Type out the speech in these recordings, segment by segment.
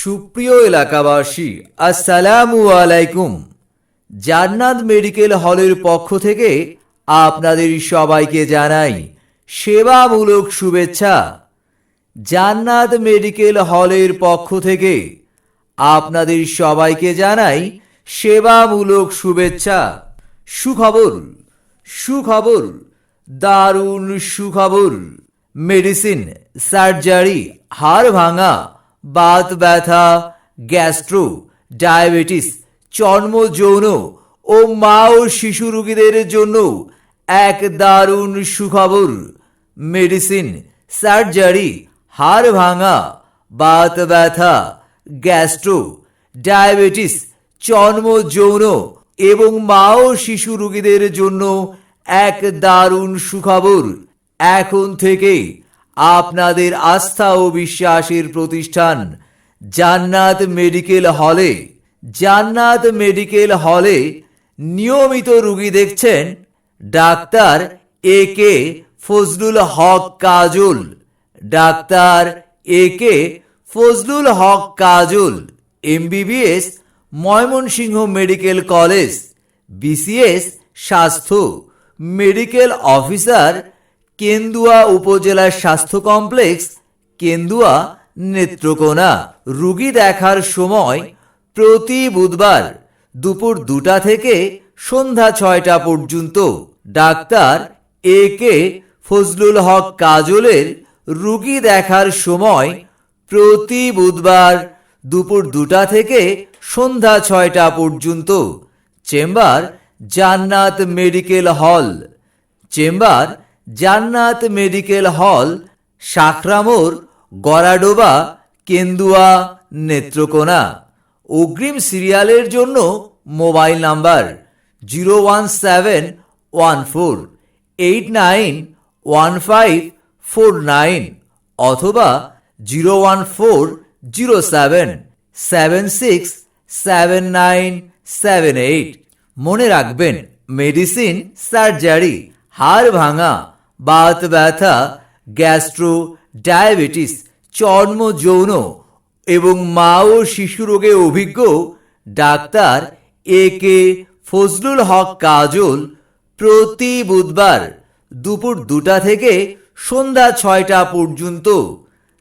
সুপ্রিয় এলাকাবাসী, আসসালামু আলাইকুম। জান্নাত মেডিকেল হলের পক্ষ থেকে আপনাদের সবাইকে জানাই সেবামূলক শুভেচ্ছা। জান্নাত মেডিকেল হলের পক্ষ থেকে আপনাদের সবাইকে জানাই সেবামূলক শুভেচ্ছা। সুখবর সুখবর, দারুণ সুখবর, মেডিসিন, সার্জারি, হাড় ভাঙা। বাত ব্যথা, গ্যাস্ট্রো, ডায়াবেটিস চর্ম যৌন ও মা ও শিশু রোগীদের জন্য এক দারুণ সুখবর। মেডিসিন, সার্জারি, হাড় ভাঙা, বাত ব্যথা, গ্যাস্ট্রো, ডায়াবেটিস চর্ম যৌন এবং মা ও শিশু রোগীদের জন্য এক দারুণ সুখবর। এখন থেকে আপনাদের আস্থা ও বিশ্বাসের প্রতিষ্ঠান জান্নাত মেডিকেল হলে, জান্নাত মেডিকেল হলে নিয়মিত রুগী দেখছেন doctor A K Fazlul Haque Kajal. Doctor A K Fazlul Haque Kajal, MBBS, Mymensingh medical college BCS স্বাস্থ্য, মেডিকেল অফিসার কেন্দুয়া উপজেলার স্বাস্থ্য কমপ্লেক্স, কেন্দুয়া নেত্রকোনা। রুগী দেখার সময় প্রতি বুধবার দুপুর দুটা থেকে সন্ধ্যা ছয়টা পর্যন্ত ডাক্তার এ কে ফজলুল হক কাজলের রুগী দেখার সময় প্রতি বুধবার দুপুর দুটা থেকে সন্ধ্যা ছয়টা পর্যন্ত চেম্বার জান্নাত মেডিকেল হল। চেম্বার জান্নাত মেডিকেল হল, শাখরামোর গড়াডোবা কেন্দুয়া, নেত্রকোনা। অগ্রিম সিরিয়ালের জন্য mobile number zero one seven one four, eight nine one five four nine অথবা zero one four zero seven seven six seven nine seven eight. মনে রাখবেন, মেডিসিন, সার্জারি, হাড় ভাঙা বাত ব্যথা, গ্যাস্ট্রো, ডায়াবেটিস, চর্ম যৌন এবং মা ও শিশু রোগে অভিজ্ঞ doctor A K Fazlul Haque কাজল প্রতি বুধবার দুপুর দুটা থেকে সন্ধ্যা ছয়টা পর্যন্ত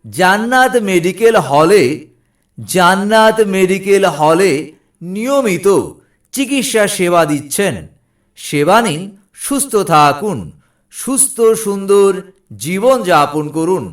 জান্নাত মেডিকেল হলে, জান্নাত মেডিকেল হলে নিয়মিত চিকিৎসা সেবা দিচ্ছেন। সেবা নিন, সুস্থ থাকুন। সুস্থ সুন্দর জীবন যাপন করুন।